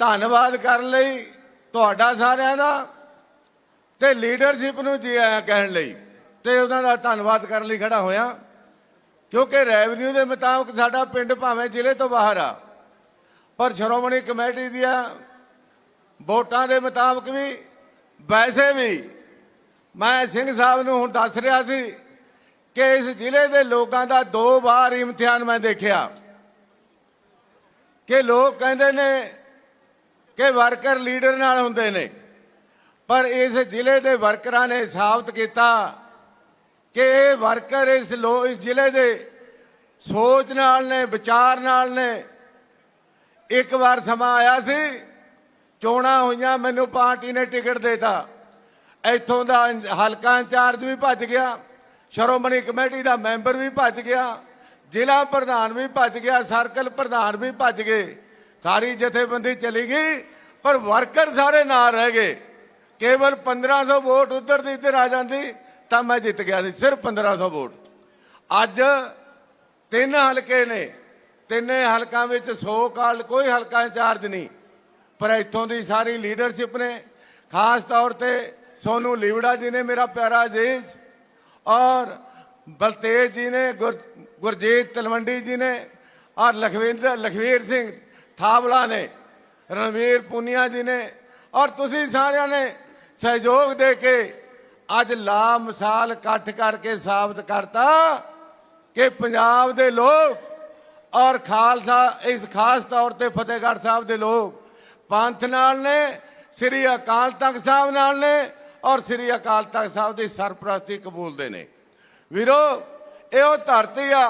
ਧੰਨਵਾਦ ਕਰਨ ਲਈ ਤੁਹਾਡਾ ਸਾਰਿਆਂ ਦਾ ਤੇ ਲੀਡਰਸ਼ਿਪ ਨੂੰ ਜੀ ਆਇਆਂ ਕਹਿਣ ਲਈ ਤੇ ਉਹਨਾਂ ਦਾ ਧੰਨਵਾਦ ਕਰਨ ਲਈ ਖੜਾ ਹੋਇਆ। ਕਿਉਂਕਿ ਰੈਵਨਿਊ ਦੇ ਮੁਤਾਬਕ ਸਾਡਾ ਪਿੰਡ ਭਾਵੇਂ ਜ਼ਿਲ੍ਹੇ ਤੋਂ ਬਾਹਰ ਆ, ਪਰ ਸ਼੍ਰੋਮਣੀ ਕਮੇਟੀ ਦੀਆਂ ਵੋਟਾਂ ਦੇ ਮੁਤਾਬਕ ਵੀ ਵੈਸੇ ਵੀ ਮੈਂ ਸਿੰਘ ਸਾਹਿਬ ਨੂੰ ਹੁਣ ਦੱਸ ਰਿਹਾ ਸੀ ਕਿ ਇਸ ਜ਼ਿਲ੍ਹੇ ਦੇ ਲੋਕਾਂ ਦਾ ਦੋ ਵਾਰ ਇਮਤਿਹਾਨ ਮੈਂ ਦੇਖਿਆ ਕਿ ਲੋਕ ਕਹਿੰਦੇ ਨੇ ਕਿ ਵਰਕਰ ਲੀਡਰ ਨਾਲ ਹੁੰਦੇ ਨੇ। ਪਰ ਇਸ ਜ਼ਿਲ੍ਹੇ ਦੇ ਵਰਕਰਾਂ ਨੇ ਸਾਬਤ ਕੀਤਾ ਕਿ ਇਹ ਵਰਕਰ ਇਸ ਲੋ, ਇਸ ਜ਼ਿਲ੍ਹੇ ਦੇ ਸੋਚ ਨਾਲ ਨੇ, ਵਿਚਾਰ ਨਾਲ ਨੇ। ਇੱਕ ਵਾਰ ਸਮਾਂ ਆਇਆ ਸੀ, ਚੋਣਾਂ ਹੋਈਆਂ, ਮੈਨੂੰ ਪਾਰਟੀ ਨੇ ਟਿਕਟ ਦੇਤਾ। ਇੱਥੋਂ ਦਾ ਇੰਜ- ਹਲਕਾ ਇੰਚਾਰਜ ਵੀ ਭੱਜ ਗਿਆ, ਸ਼੍ਰੋਮਣੀ ਕਮੇਟੀ ਦਾ ਮੈਂਬਰ ਵੀ ਭੱਜ ਗਿਆ, ਜ਼ਿਲ੍ਹਾ ਪ੍ਰਧਾਨ ਵੀ ਭੱਜ ਗਿਆ, ਸਰਕਲ ਪ੍ਰਧਾਨ ਵੀ ਭੱਜ ਗਏ। ਸਾਰੀ ਜਥੇਬੰਦੀ ਚਲੀ ਗਈ ਪਰ ਵਰਕਰ ਸਾਰੇ ਨਾਲ ਰਹਿ ਗਏ। ਕੇਵਲ 1500 ਵੋਟ ਉਧਰ ਦੀ ਇੱਧਰ ਆ ਜਾਂਦੀ ਤਾਂ ਮੈਂ ਜਿੱਤ ਗਿਆ ਸੀ, ਸਿਰਫ 1500 ਵੋਟ। ਅੱਜ ਤਿੰਨ ਹਲਕੇ ਨੇ, ਤਿੰਨੇ ਹਲਕਾਂ ਵਿੱਚ 100 ਕਾਲ ਕੋਈ ਹਲਕਾ ਇੰਚਾਰਜ ਨਹੀਂ, ਪਰ ਇੱਥੋਂ ਦੀ ਸਾਰੀ ਲੀਡਰਸ਼ਿਪ ਨੇ, ਖਾਸ ਤੌਰ ਤੇ ਸੋਨੂ ਲੀਵੜਾ ਜੀ ਨੇ, ਮੇਰਾ ਪਿਆਰਾ ਅਜ਼ੀਜ਼, ਔਰ ਬਲਤੇਜ ਜੀ ਨੇ, ਗੁਰ- ਗੁਰਜੀਤ ਤਲਵੰਡੀ ਜੀ ਨੇ, ਔਰ ਲਖਵਿੰਦਰ, ਲਖਵੀਰ ਸਿੰਘ ਥਾਵਲਾ ਨੇ। ਰਣਵੀਰ ਪੁਨੀਆ ਜੀ ਨੇ ਔਰ ਤੁਸੀਂ ਸਾਰਿਆਂ ਨੇ ਸਹਿਯੋਗ ਦੇ ਕੇ ਅੱਜ ਲਾ ਮਿਸਾਲ ਇਕੱਠ ਕਰਕੇ ਸਾਬਤ ਕਰਤਾ ਕਿ ਪੰਜਾਬ ਦੇ ਲੋਕ ਔਰ ਖਾਲਸਾ, ਇਸ ਖਾਸ ਤੌਰ ਤੇ ਫਤਿਹਗੜ੍ਹ ਸਾਹਿਬ ਦੇ ਲੋਕ ਪੰਥ ਨਾਲ ਨੇ, ਸ੍ਰੀ ਅਕਾਲ ਤਖਤ ਸਾਹਿਬ ਨਾਲ ਨੇ ਔਰ ਸ੍ਰੀ ਅਕਾਲ ਤਖਤ ਸਾਹਿਬ ਦੀ ਸਰਪ੍ਰਸਤੀ ਕਬੂਲਦੇ ਨੇ। ਵੀਰੋ, ਇਹ ਉਹ ਧਰਤੀ ਆ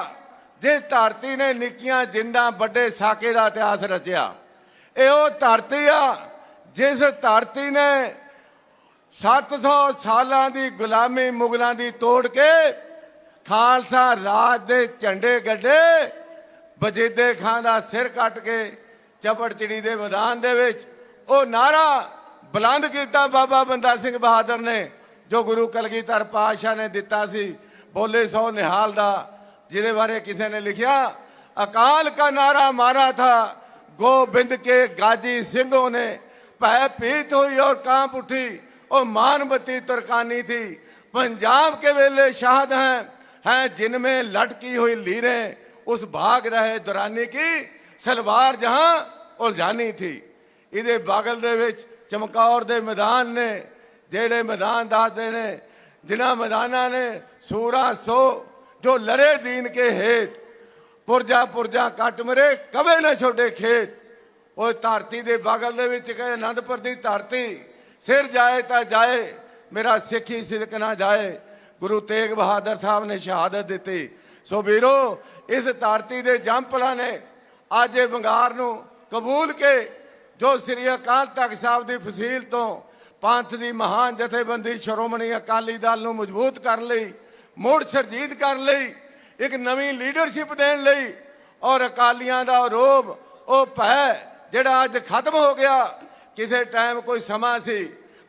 ਜਿਸ ਧਰਤੀ ਨੇ ਨਿੱਕੀਆਂ ਜਿੰਦਾਂ ਵੱਡੇ ਸਾਕੇ ਦਾ ਇਤਿਹਾਸ ਰਚਿਆ। ਇਹ ਉਹ ਧਰਤੀ ਆ ਜਿਸ ਧਰਤੀ ਨੇ 700 ਸਾਲਾਂ ਦੀ ਗੁਲਾਮੀ ਮੁਗਲਾਂ ਦੀ ਤੋੜ ਕੇ ਖਾਲਸਾ ਰਾਜ ਦੇ ਝੰਡੇ ਗੱਡੇ ਬਜੀਦੇ ਖਾਂ ਦਾ ਸਿਰ ਕੱਟ ਕੇ ਚਪੜਚਿੜੀ ਦੇ ਮੈਦਾਨ ਦੇ ਵਿੱਚ ਉਹ ਨਾਰਾ ਬੁਲੰਦ ਕੀਤਾ ਬਾਬਾ ਬੰਦਾ ਸਿੰਘ ਬਹਾਦਰ ਨੇ, ਜੋ ਗੁਰੂ ਕਲਗੀਧਰ ਪਾਤਸ਼ਾਹ ਨੇ ਦਿੱਤਾ ਸੀ। ਬੋਲੇ ਸੋ ਨਿਹਾਲ ਦਾ, ਜਿਹਦੇ ਬਾਰੇ ਕਿਸੇ ਨੇ ਲਿਖਿਆ, ਅਕਾਲ ਕਾ ਨਾਰਾ ਮਾਰਾ ਥਾ गोविंद के गाजी सिंहों ने भय पीत हुई और कांप उठी और मानवती तुर्कानी थी पंजाब के वेले शाहद हैं हैं जिनमें लटकी हुई लीरें उस भाग रहे दुरानी की सलवार जहां उलझानी थी ਇਹਦੇ ਬਾਗਲ ਦੇ ਵਿੱਚ ਚਮਕੌਰ ਦੇ ਮੈਦਾਨ ਨੇ ਜਿਹੜੇ ਮੈਦਾਨ ਦੱਸਦੇ ਨੇ ਜਿਨ੍ਹਾਂ ਮੈਦਾਨਾਂ ਨੇ ਸੂਰਾ ਸੋ ਜੋ ਲਰੇ ਦੀਨ ਕੇ ਹੇਤ ਪੁਰਜਾ ਪੁਰਜਾ ਕੱਟ ਮਰੇ, ਕਵੇ ਨਾ ਛੋਡੇ ਖੇਤ। ਉਹ ਧਰਤੀ ਦੇ ਬਗਲ ਦੇ ਵਿੱਚ ਕਹੇ ਆਨੰਦਪੁਰ ਦੀ ਧਰਤੀ। ਸਿਰ ਜਾਏ ਤਾਂ ਜਾਏ, ਮੇਰਾ ਸਿੱਖੀ ਸਿਦਕ ਨਾ ਜਾਏ। ਗੁਰੂ ਤੇਗ ਬਹਾਦਰ ਸਾਹਿਬ ਨੇ ਸ਼ਹਾਦਤ ਦਿੱਤੀ। ਸੋ ਵੀਰੋ, ਇਸ ਧਰਤੀ ਦੇ ਜੰਪਲਾਂ ਨੇ ਅੱਜ ਇਹ ਬੰਗਾਰ ਨੂੰ ਕਬੂਲ ਕੇ ਜੋ ਸ੍ਰੀ ਅਕਾਲ ਤਖਤ ਸਾਹਿਬ ਦੀ ਫਸੀਲ ਤੋਂ ਪੰਥ ਦੀ ਮਹਾਨ ਜਥੇਬੰਦੀ ਸ਼੍ਰੋਮਣੀ ਅਕਾਲੀ ਦਲ ਨੂੰ ਮਜ਼ਬੂਤ ਕਰਨ ਲਈ, ਮੁੜ ਸਰਜੀਤ ਕਰਨ ਲਈ ਇੱਕ ਨਵੀਂ ਲੀਡਰਸ਼ਿਪ ਦੇਣ ਲਈ ਔਰ ਅਕਾਲੀਆਂ ਦਾ ਰੋਬ, ਉਹ ਭੈ ਜਿਹੜਾ ਅੱਜ ਖਤਮ ਹੋ ਗਿਆ। ਕਿਸੇ ਟਾਈਮ ਕੋਈ ਸਮਾਂ ਸੀ,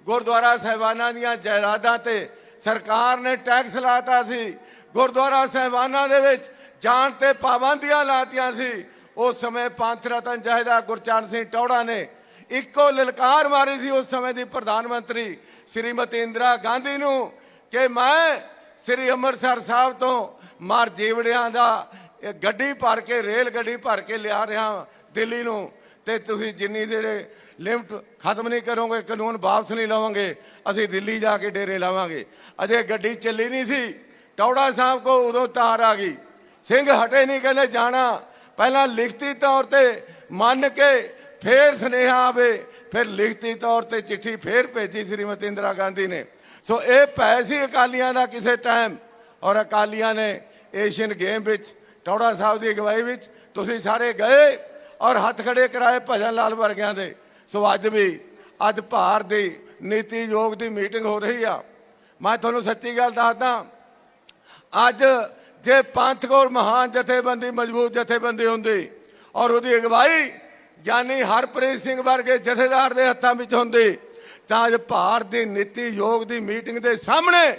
ਗੁਰਦੁਆਰਾ ਸਾਹਿਬਾਨਾਂ ਦੀਆਂ ਜਾਇਦਾਦਾਂ ਤੇ ਸਰਕਾਰ ਨੇ ਟੈਕਸ ਲਾਤਾ ਸੀ। ਗੁਰਦੁਆਰਾ ਸਾਹਿਬਾਨਾਂ ਦੇ ਵਿੱਚ ਜਾਣ ਤੇ ਪਾਬੰਦੀਆਂ ਲਾਤੀਆਂ ਸੀ। ਉਸ ਸਮੇਂ ਪੰਥ ਰਤਨ ਜਹਦਾ ਗੁਰਚਰਨ ਸਿੰਘ ਟੌੜਾ ਨੇ ਇੱਕੋ ਲਲਕਾਰ ਮਾਰੀ ਸੀ ਉਸ ਸਮੇਂ ਦੀ ਪ੍ਰਧਾਨ ਮੰਤਰੀ ਸ਼੍ਰੀਮਤੀ ਇੰਦਰਾ ਗਾਂਧੀ ਨੂੰ ਕਿ ਮੈਂ ਸ੍ਰੀ ਅੰਮ੍ਰਿਤਸਰ ਸਾਹਿਬ ਤੋਂ ਮਾਰ ਜੀਵੜਿਆਂ ਦਾ ਗੱਡੀ ਭਰ ਕੇ, ਰੇਲ ਗੱਡੀ ਭਰ ਕੇ ਲਿਆ ਰਿਹਾ ਦਿੱਲੀ ਨੂੰ। ਤੇ ਤੁਸੀਂ ਜਿੰਨੀ ਦੇਰ ਲਿਮਟ ਖਤਮ ਨਹੀਂ ਕਰੋਗੇ, ਕਾਨੂੰਨ ਵਾਪਸ ਨਹੀਂ ਲਵਾਂਗੇ, ਅਸੀਂ ਦਿੱਲੀ ਜਾ ਕੇ ਡੇਰੇ ਲਾਵਾਂਗੇ। ਅਜੇ ਗੱਡੀ ਚੱਲੀ ਨਹੀਂ ਸੀ। ਟੌੜਾ ਸਾਹਿਬ ਕੋ ਉਦੋਂ ਤਾਰ ਆ ਗਈ। ਸਿੰਘ ਹਟੇ ਨਹੀਂ, ਕਹਿੰਦੇ ਜਾਣਾ। ਪਹਿਲਾਂ ਲਿਖਤੀ ਤੌਰ ਤੇ ਮੰਨ ਕੇ ਫੇਰ ਸੁਨੇਹਾ ਆਵੇ। ਫਿਰ ਲਿਖਤੀ ਤੌਰ ਤੇ ਚਿੱਠੀ ਫੇਰ ਭੇਜੀ ਸ੍ਰੀਮਤੀ ਇੰਦਰਾ ਗਾਂਧੀ ਨੇ। ਸੋ ਇਹ ਪੈ ਸੀ ਅਕਾਲੀਆਂ ਦਾ ਕਿਸੇ ਟਾਈਮ ਔਰ ਅਕਾਲੀਆਂ ਨੇ ਏਸ਼ੀਅਨ ਗੇਮ ਵਿੱਚ ਟੌੜਾ ਸਾਹਿਬ ਦੀ ਅਗਵਾਈ ਵਿੱਚ ਤੁਸੀਂ ਸਾਰੇ ਗਏ ਔਰ ਹੱਥ ਖੜੇ ਕਰਾਏ ਭਜਨ ਲਾਲ ਵਰਗਿਆਂ ਦੇ। ਸੋ ਅੱਜ ਵੀ, ਅੱਜ ਭਾਰਤ ਦੀ, ਨੀਤੀ ਯੋਗ ਦੀ ਮੀਟਿੰਗ ਹੋ ਰਹੀ ਆ। ਮੈਂ ਤੁਹਾਨੂੰ ਸੱਚੀ ਗੱਲ ਦੱਸਦਾ, ਅੱਜ ਜੇ ਪੰਥ ਕੋਲ ਮਹਾਨ ਜਥੇਬੰਦੀ, ਮਜ਼ਬੂਤ ਜਥੇਬੰਦੀ ਹੁੰਦੀ ਔਰ ਉਹਦੀ ਅਗਵਾਈ ਗਿਆਨੀ ਹਰਪ੍ਰੀਤ ਸਿੰਘ ਵਰਗੇ ਜਥੇਦਾਰ ਦੇ ਹੱਥਾਂ ਵਿੱਚ ਹੁੰਦੀ, ਤਾਂ ਅੱਜ ਭਾਰਤ ਦੀ, ਨੀਤੀ ਯੋਗ ਦੀ ਮੀਟਿੰਗ ਦੇ ਸਾਹਮਣੇ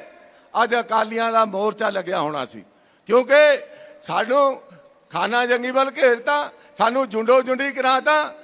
ਅੱਜ ਅਕਾਲੀਆਂ ਦਾ ਮੋਰਚਾ ਲੱਗਿਆ ਹੋਣਾ ਸੀ। ਕਿਉਂਕਿ ਸਾਨੂੰ ਖਾਨਾ ਜੰਗੀ ਵੱਲ ਘੇਰਤਾ, ਸਾਨੂੰ ਜੁੰਡੋ ਜੁੰਡੀ ਕਰਾਤਾ।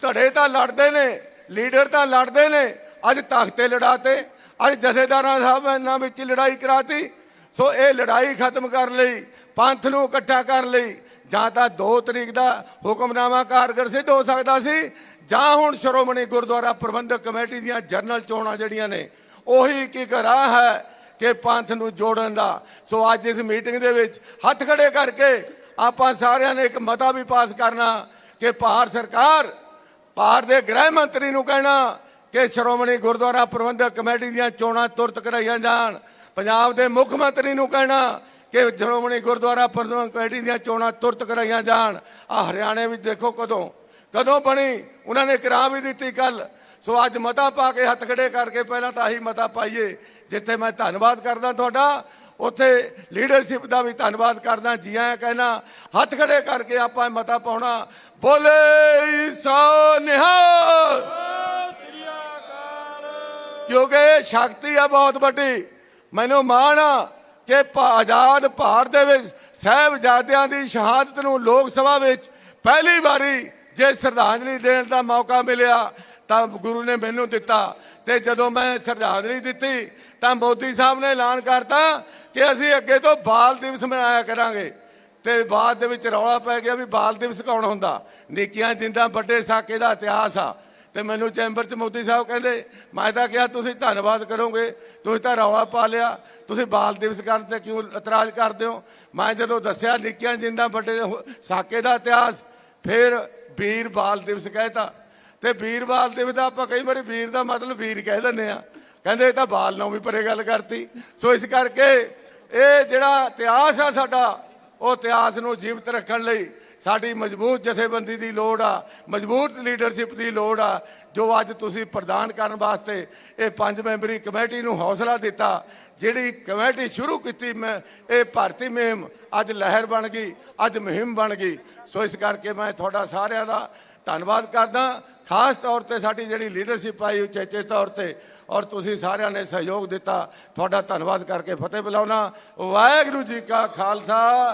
ਧੜੇ ਤਾਂ ਲੜਦੇ ਨੇ, ਲੀਡਰ ਤਾਂ ਲੜਦੇ ਨੇ। ਅੱਜ ਤਖਤੇ ਲੜਾਤੇ, ਅੱਜ ਜਥੇਦਾਰਾਂ ਸਾਹਿਬ ਇਹਨਾਂ ਵਿੱਚ ਲੜਾਈ ਕਰਾਤੀ। ਸੋ ਇਹ ਲੜਾਈ ਖਤਮ ਕਰ ਲਈ, ਪੰਥ ਨੂੰ ਇਕੱਠਾ ਕਰਨ ਲਈ। ਜਾਂ ਤਾਂ 2 ਤਰੀਕ ਦਾ ਹੁਕਮਨਾਮਾ ਕਾਰਗਰ ਸਿੱਧ ਹੋ ਸਕਦਾ ਸੀ, ਜਾਂ ਹੁਣ ਸ਼੍ਰੋਮਣੀ ਗੁਰਦੁਆਰਾ ਪ੍ਰਬੰਧਕ ਕਮੇਟੀ ਦੀਆਂ ਜਨਰਲ ਚੋਣਾਂ ਜਿਹੜੀਆਂ ਨੇ, ਉਹੀ ਕੀ ਰਾਹ ਹੈ ਕਿ ਪੰਥ ਨੂੰ ਜੋੜਨ ਦਾ। ਸੋ ਅੱਜ ਇਸ ਮੀਟਿੰਗ ਦੇ ਵਿੱਚ ਹੱਥ ਖੜੇ ਕਰਕੇ ਆਪਾਂ ਸਾਰਿਆਂ ਨੇ ਇੱਕ ਮਤਾ ਵੀ ਪਾਸ ਕਰਨਾ ਕਿ ਭਾਰਤ ਸਰਕਾਰ, ਭਾਰਤ ਦੇ ਗ੍ਰਹਿ ਮੰਤਰੀ ਨੂੰ ਕਹਿਣਾ ਕਿ ਸ਼੍ਰੋਮਣੀ ਗੁਰਦੁਆਰਾ ਪ੍ਰਬੰਧਕ ਕਮੇਟੀ ਦੀਆਂ ਚੋਣਾਂ ਤੁਰਤ ਕਰਾਈਆਂ ਜਾਣ। ਪੰਜਾਬ ਦੇ ਮੁੱਖ ਮੰਤਰੀ ਨੂੰ ਕਹਿਣਾ ਕਿ ਸ਼੍ਰੋਮਣੀ ਗੁਰਦੁਆਰਾ ਪ੍ਰਬੰਧਕ ਕਮੇਟੀ ਦੀਆਂ ਚੋਣਾਂ ਤੁਰਤ ਕਰਾਈਆਂ ਜਾਣ। ਆ ਹਰਿਆਣੇ ਵਿੱਚ ਦੇਖੋ ਕਦੋਂ ਕਦੋਂ ਬਣੀ, ਉਹਨਾਂ ਨੇ ਕਰਾ ਵੀ ਦਿੱਤੀ ਕੱਲ ਸੋ ਅੱਜ ਮਤਾ ਪਾ ਕੇ ਹੱਥ ਖੜੇ ਕਰਕੇ ਪਹਿਲਾਂ ਤਾਂ ਆਹੀ ਮਤਾ ਪਾਈਏ ਜਿੱਥੇ ਮੈਂ ਧੰਨਵਾਦ ਕਰਦਾ ਤੁਹਾਡਾ, ਉੱਥੇ ਲੀਡਰਸ਼ਿਪ ਦਾ ਵੀ ਧੰਨਵਾਦ ਕਰਦਾ, ਜੀ ਆਇਆਂ ਕਹਿਣਾ, ਹੱਥ ਖੜੇ ਕਰਕੇ ਆਪਾਂ ਮਤਾ ਪਾਉਣਾ। ਬੋਲੇ ਸੋ ਨਿਹਾਲ। ਕਿਉਂਕਿ ਇਹ ਸ਼ਕਤੀ ਆ ਬਹੁਤ ਵੱਡੀ। ਮੈਨੂੰ ਮਾਣ ਆ ਕਿ ਆਜ਼ਾਦ ਭਾਰਤ ਦੇ ਵਿੱਚ ਸਾਹਿਬਜ਼ਾਦਿਆਂ ਦੀ ਸ਼ਹਾਦਤ ਨੂੰ ਲੋਕ ਸਭਾ ਵਿੱਚ ਪਹਿਲੀ ਵਾਰੀ ਜੇ ਸ਼ਰਧਾਂਜਲੀ ਦੇਣ ਦਾ ਮੌਕਾ ਮਿਲਿਆ, ਤਾਂ ਗੁਰੂ ਨੇ ਮੈਨੂੰ ਦਿੱਤਾ। ਤੇ ਜਦੋਂ ਮੈਂ ਸ਼ਰਧਾਂਜਲੀ ਦਿੱਤੀ, ਤਾਂ ਮੋਦੀ ਸਾਹਿਬ ਨੇ ਐਲਾਨ ਕਰਤਾ ਕਿ ਅਸੀਂ ਅੱਗੇ ਤੋਂ ਬਾਲ ਦਿਵਸ ਮਨਾਇਆ ਕਰਾਂਗੇ। ਤੇ ਬਾਅਦ ਦੇ ਵਿੱਚ ਰੌਲਾ ਪੈ ਗਿਆ ਵੀ ਬਾਲ ਦਿਵਸ ਕੌਣ ਹੁੰਦਾ? ਨਿੱਕੀਆਂ ਜਿੰਦਾਂ ਵੱਡੇ ਸਾਕੇ ਦਾ ਇਤਿਹਾਸ ਆ। ਤੇ ਮੈਨੂੰ ਚੈਂਬਰ 'ਚ ਮੋਦੀ ਸਾਹਿਬ ਕਹਿੰਦੇ, ਮੈਂ ਤਾਂ ਕਿਹਾ ਤੁਸੀਂ ਧੰਨਵਾਦ ਕਰੋਗੇ, ਤੁਸੀਂ ਤਾਂ ਰੌਲਾ ਪਾ ਲਿਆ। ਤੁਸੀਂ ਬਾਲ ਦਿਵਸ ਕਰਨ ਤੇ ਕਿਉਂ ਇਤਰਾਜ਼ ਕਰਦੇ ਹੋ? ਮੈਂ ਜਦੋਂ ਦੱਸਿਆ ਨਿੱਕੀਆਂ ਜਿੰਦਾਂ ਵੱਡੇ ਸਾਕੇ ਦਾ ਇਤਿਹਾਸ, ਫਿਰ ਵੀਰ ਬਾਲ ਦਿਵਸ ਕਹਿਤਾ ਤੇ ਵੀਰ ਬਾਲ ਦਿਵਸ ਦਾ ਆਪਾਂ ਕਈ ਵਾਰੀ ਵੀਰ ਦਾ ਮਤਲਬ ਵੀਰ ਕਹਿ ਦਿੰਦੇ ਆ ਕਹਿੰਦੇ ਇਹ ਤਾਂ ਬਾਲ ਨੂੰ ਵੀ ਪਰੇ ਗੱਲ ਕਰਤੀ। ਸੋ ਇਸ ਕਰਕੇ ਇਹ ਜਿਹੜਾ ਇਤਿਹਾਸ ਆ ਸਾਡਾ, ਉਹ ਇਤਿਹਾਸ ਨੂੰ ਜੀਵਤ ਰੱਖਣ ਲਈ ਸਾਡੀ ਮਜ਼ਬੂਤ ਜਥੇਬੰਦੀ ਦੀ ਲੋੜ ਆ, ਮਜ਼ਬੂਤ ਲੀਡਰਸ਼ਿਪ ਦੀ ਲੋੜ ਆ, ਜੋ ਅੱਜ ਤੁਸੀਂ ਪ੍ਰਦਾਨ ਕਰਨ ਵਾਸਤੇ ਇਹ ਪੰਜ ਮੈਂਬਰੀ ਕਮੇਟੀ ਨੂੰ ਹੌਸਲਾ ਦਿੱਤਾ, ਜਿਹੜੀ ਕਮੇਟੀ ਸ਼ੁਰੂ ਕੀਤੀ ਮੈਂ, ਇਹ ਭਾਰਤੀ ਮੁਹਿੰਮ ਅੱਜ ਲਹਿਰ ਬਣ ਗਈ, ਅੱਜ ਮੁਹਿੰਮ ਬਣ ਗਈ। ਸੋ ਇਸ ਕਰਕੇ ਮੈਂ ਤੁਹਾਡਾ ਸਾਰਿਆਂ ਦਾ ਧੰਨਵਾਦ ਕਰਦਾ। ਖਾਸ ਤੌਰ ਤੇ ਸਾਡੀ ਜਿਹੜੀ ਲੀਡਰਸ਼ਿਪ ਆਈ ਉਚੇਚੇ ਤੌਰ ਤੇ। ਔਰ ਤੁਸੀਂ ਸਾਰਿਆਂ ਨੇ ਸਹਿਯੋਗ ਦਿੱਤਾ। ਤੁਹਾਡਾ ਧੰਨਵਾਦ ਕਰਕੇ ਫਤਿਹ ਬੁਲਾਉਣਾ। ਵਾਹਿਗੁਰੂ ਜੀ ਕਾ ਖਾਲਸਾ।